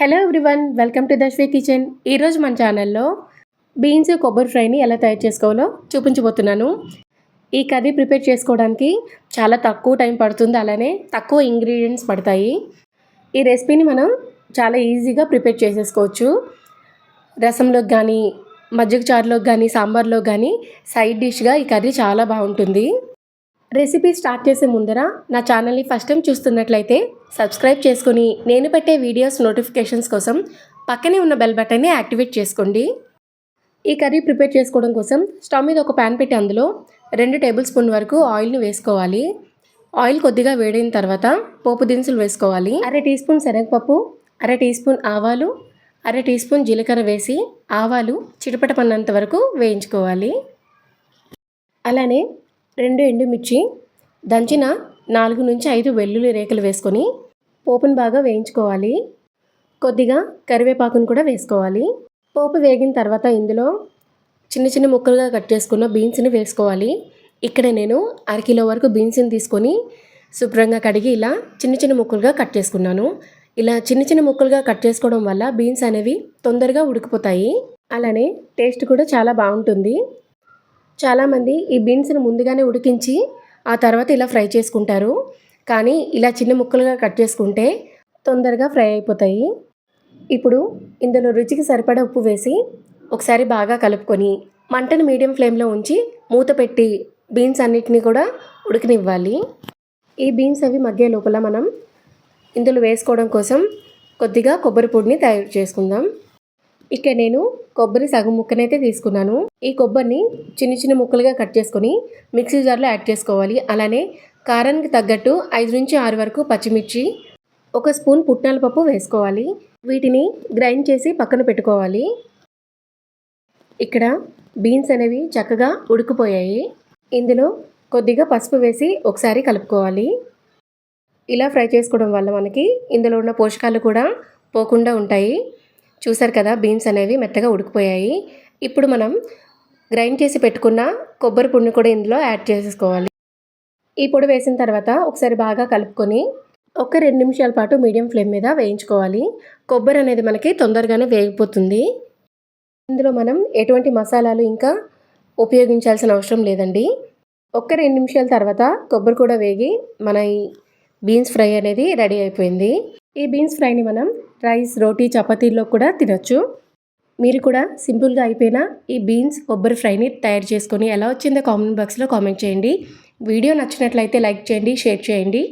Hello everyone welcome to Dashvi kitchen ఈరోజు మన ఛానల్లో బీన్స్ కొబ్బరి ఫ్రైని ఎలా తయారు చేసుకోవాలో చూపించబోతున్నాను. ఈ కర్రీ ప్రిపేర్ చేసుకోవడానికి చాలా తక్కువ టైం పడుతుంది అలానే తక్కువ ఇంగ్రీడియంట్స్ పడతాయి. ఈ రెసిపీని మనం చాలా ఈజీగా ప్రిపేర్ చేసేసుకోవచ్చు. రసంలోకి కానీ మజ్జిగ చారులోకి కానీ సాంబార్లోకి కానీ సైడ్ డిష్గా ఈ కర్రీ చాలా బాగుంటుంది. రెసిపీ స్టార్ట్ చేసే ముందర నా ఛానల్ని ఫస్ట్ టైం చూస్తున్నట్లయితే సబ్స్క్రైబ్ చేసుకుని నేను పెట్టే వీడియోస్ నోటిఫికేషన్స్ కోసం పక్కనే ఉన్న బెల్ బటన్ని యాక్టివేట్ చేసుకోండి. ఈ కర్రీ ప్రిపేర్ చేసుకోవడం కోసం స్టవ్ మీద ఒక ప్యాన్ పెట్టి అందులో రెండు టేబుల్ స్పూన్ వరకు ఆయిల్ని వేసుకోవాలి. ఆయిల్ కొద్దిగా వేడైన తర్వాత పోపు దినుసులు వేసుకోవాలి. అర టీ స్పూన్ శనగపప్పు అర టీ స్పూన్ ఆవాలు అర టీ స్పూన్ జీలకర్ర వేసి ఆవాలు చిటపటపన్నంత వరకు వేయించుకోవాలి. అలానే రెండు ఎండుమిర్చి దంచిన నాలుగు నుంచి ఐదు వెల్లుల్లి రేకులు వేసుకొని పోపును బాగా వేయించుకోవాలి. కొద్దిగా కరివేపాకును కూడా వేసుకోవాలి. పోపు వేగిన తర్వాత ఇందులో చిన్న చిన్న ముక్కలుగా కట్ చేసుకున్న బీన్స్ని వేసుకోవాలి. ఇక్కడ నేను అరకిలో వరకు బీన్స్ని తీసుకొని శుభ్రంగా కడిగి ఇలా చిన్న చిన్న ముక్కలుగా కట్ చేసుకున్నాను. ఇలా చిన్న చిన్న ముక్కలుగా కట్ చేసుకోవడం వల్ల బీన్స్ అనేవి తొందరగా ఉడికిపోతాయి. అలానే టేస్ట్ కూడా చాలా బాగుంటుంది. చాలామంది ఈ బీన్స్ని ముందుగానే ఉడికించి ఆ తర్వాత ఇలా ఫ్రై చేసుకుంటారు. కానీ ఇలా చిన్న ముక్కలుగా కట్ చేసుకుంటే తొందరగా ఫ్రై అయిపోతాయి. ఇప్పుడు ఇందులో రుచికి సరిపడా ఉప్పు వేసి ఒకసారి బాగా కలుపుకొని మంటను మీడియం ఫ్లేమ్లో ఉంచి మూత పెట్టి బీన్స్ అన్నిటినీ కూడా ఉడికనివ్వాలి. ఈ బీన్స్ అవి మధ్య లోపల మనం ఇందులో వేసుకోవడం కోసం కొద్దిగా కొబ్బరి పొడిని తయారు చేసుకుందాం. ఇక్కడ నేను కొబ్బరి సగం ముక్కనైతే తీసుకున్నాను. ఈ కొబ్బరిని చిన్న చిన్న ముక్కలుగా కట్ చేసుకొని మిక్సీ జార్లో యాడ్ చేసుకోవాలి. అలానే కారానికి తగ్గట్టు ఐదు నుంచి ఆరు వరకు పచ్చిమిర్చి ఒక స్పూన్ పుట్నాల పప్పు వేసుకోవాలి. వీటిని గ్రైండ్ చేసి పక్కన పెట్టుకోవాలి. ఇక్కడ బీన్స్ అనేవి చక్కగా ఉడికిపోయాయి. ఇందులో కొద్దిగా పసుపు వేసి ఒకసారి కలుపుకోవాలి. ఇలా ఫ్రై చేసుకోవడం వల్ల మనకి ఇందులో ఉన్న పోషకాలు కూడా పోకుండా ఉంటాయి. చూసారు కదా బీన్స్ అనేవి మెత్తగా ఉడికిపోయాయి. ఇప్పుడు మనం గ్రైండ్ చేసి పెట్టుకున్న కొబ్బరి పొడిని కూడా ఇందులో యాడ్ చేసేసుకోవాలి. ఈ పొడి వేసిన తర్వాత ఒకసారి బాగా కలుపుకొని ఒక రెండు నిమిషాల పాటు మీడియం ఫ్లేమ్ మీద వేయించుకోవాలి. కొబ్బరి అనేది మనకి తొందరగానే వేగిపోతుంది. ఇందులో మనం ఎటువంటి మసాలాలు ఇంకా ఉపయోగించాల్సిన అవసరం లేదండి. ఒక్క రెండు నిమిషాల తర్వాత కొబ్బరి కూడా వేగి మన ఈ బీన్స్ ఫ్రై అనేది రెడీ అయిపోయింది. ఈ బీన్స్ ఫ్రైని మనం రైస్ రోటీ చపాతీల్లో కూడా తినొచ్చు. మీరు కూడా సింపుల్గా అయిపోయిన ఈ బీన్స్ కొబ్బరి ఫ్రైని తయారు చేసుకొని ఎలా వచ్చిందో కామెంట్ బాక్స్లో కామెంట్ చేయండి. వీడియో నచ్చినట్లయితే లైక్ చేయండి షేర్ చేయండి.